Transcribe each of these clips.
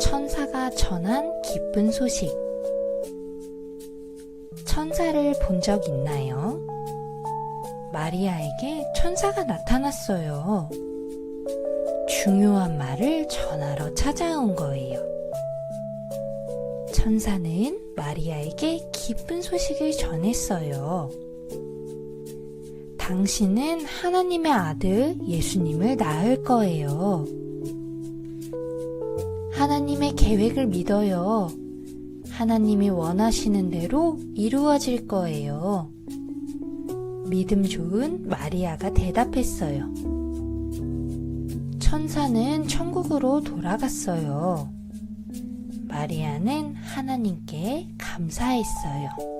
천사가 전한 기쁜 소식. 천사를 본 적 있나요? 마리아에게 천사가 나타났어요. 중요한 말을 전하러 찾아온 거예요. 천사는 마리아에게 기쁜 소식을 전했어요. 당신은 하나님의 아들 예수님을 낳을 거예요. 하나님의 계획을 믿어요. 하나님이 원하시는 대로 이루어질 거예요. 믿음 좋은 마리아가 대답했어요. 천사는 천국으로 돌아갔어요. 마리아는 하나님께 감사했어요.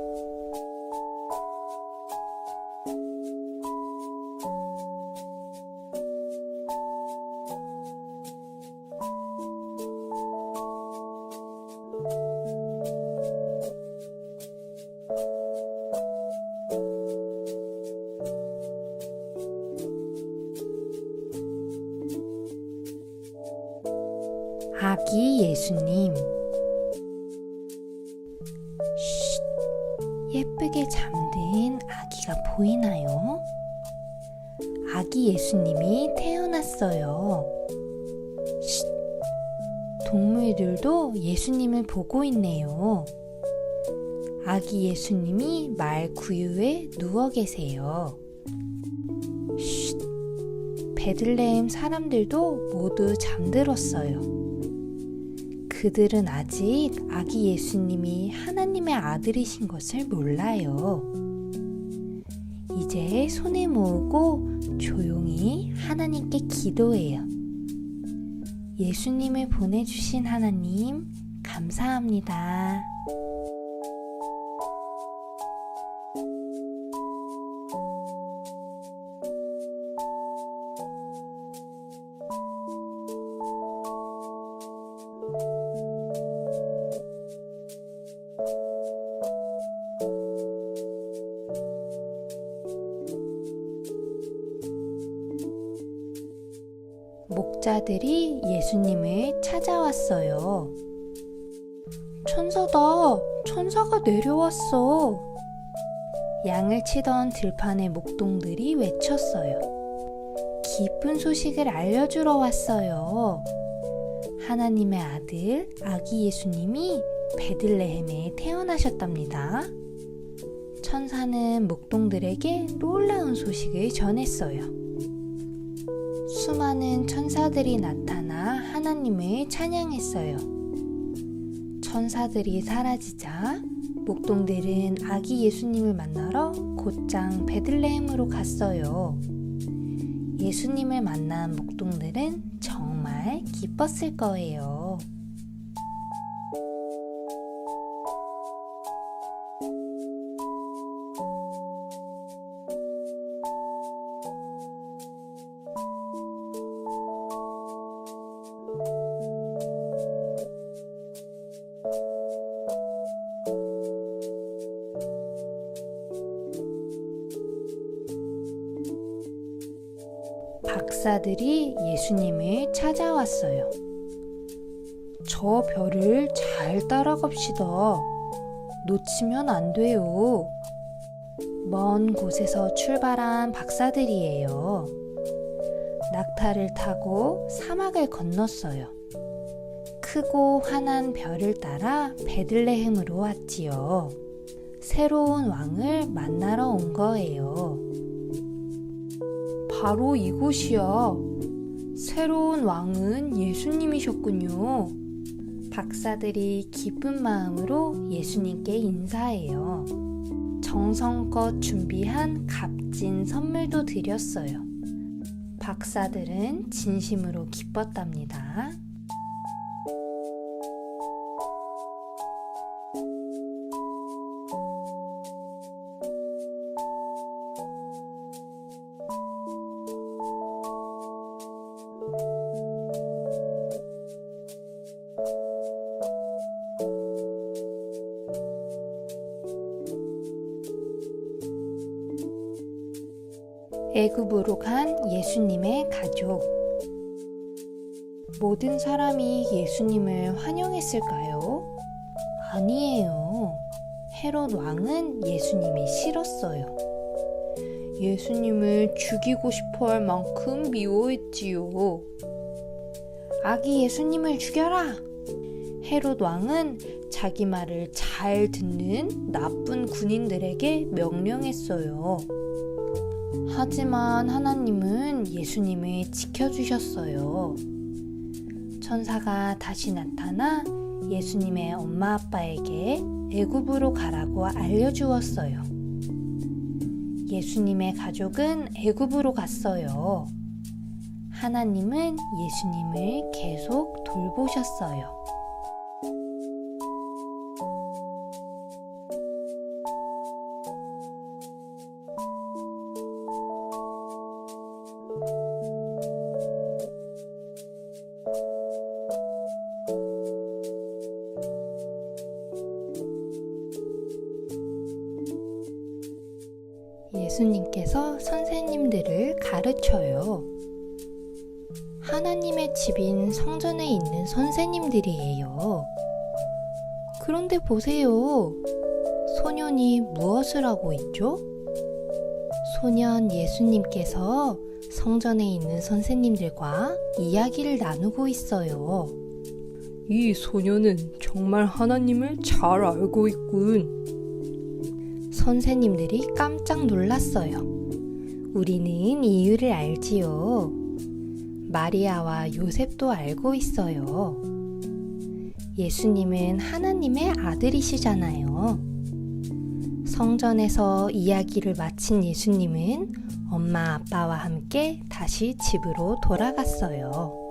아기 예수님. 쉿, 예쁘게 잠든 아기가 보이나요? 아기 예수님이 태어났어요. 쉿, 동물들도 예수님을 보고 있네요. 아기 예수님이 말 구유에 누워 계세요. 쉿, 베들레헴 사람들도 모두 잠들었어요. 그들은 아직 아기 예수님이 하나님의 아들이신 것을 몰라요. 이제 손에 모으고 조용히 하나님께 기도해요. 예수님을 보내주신 하나님, 감사합니다. 목자들이 예수님을 찾아왔어요. 천사다! 천사가 내려왔어! 양을 치던 들판의 목동들이 외쳤어요. 기쁜 소식을 알려주러 왔어요. 하나님의 아들, 아기 예수님이 베들레헴에 태어나셨답니다. 천사는 목동들에게 놀라운 소식을 전했어요. 수많은 천사들이 나타나 하나님을 찬양했어요. 천사들이 사라지자 목동들은 아기 예수님을 만나러 곧장 베들레헴으로 갔어요. 예수님을 만난 목동들은 정말 기뻤을 거예요. 박사들이 예수님을 찾아왔어요. 저 별을 잘 따라갑시다. 놓치면 안 돼요. 먼 곳에서 출발한 박사들이에요. 낙타를 타고 사막을 건넜어요. 크고 환한 별을 따라 베들레헴으로 왔지요. 새로운 왕을 만나러 온 거예요. 바로 이곳이야. 새로운 왕은 예수님이셨군요. 박사들이 기쁜 마음으로 예수님께 인사해요. 정성껏 준비한 값진 선물도 드렸어요. 박사들은 진심으로 기뻤답니다. 애굽으로 간 예수님의 가족. 모든 사람이 예수님을 환영했을까요? 아니에요. 헤롯 왕은 예수님이 싫었어요. 예수님을 죽이고 싶어 할 만큼 미워했지요. 아기 예수님을 죽여라! 헤롯 왕은 자기 말을 잘 듣는 나쁜 군인들에게 명령했어요. 하지만 하나님은 예수님을 지켜주셨어요. 천사가 다시 나타나 예수님의 엄마 아빠에게 애굽으로 가라고 알려주었어요. 예수님의 가족은 애굽으로 갔어요. 하나님은 예수님을 계속 돌보셨어요. 예수님께서 선생님들을 가르쳐요. 하나님의 집인 성전에 있는 선생님들이에요. 그런데 보세요. 소년이 무엇을 하고 있죠? 소년 예수님께서 성전에 있는 선생님들과 이야기를 나누고 있어요. 이 소녀는 정말 하나님을 잘 알고 있군. 선생님들이 깜짝 놀랐어요. 우리는 이유를 알지요. 마리아와 요셉도 알고 있어요. 예수님은 하나님의 아들이시잖아요. 성전에서 이야기를 마친 예수님은 엄마 아빠와 함께 다시 집으로 돌아갔어요.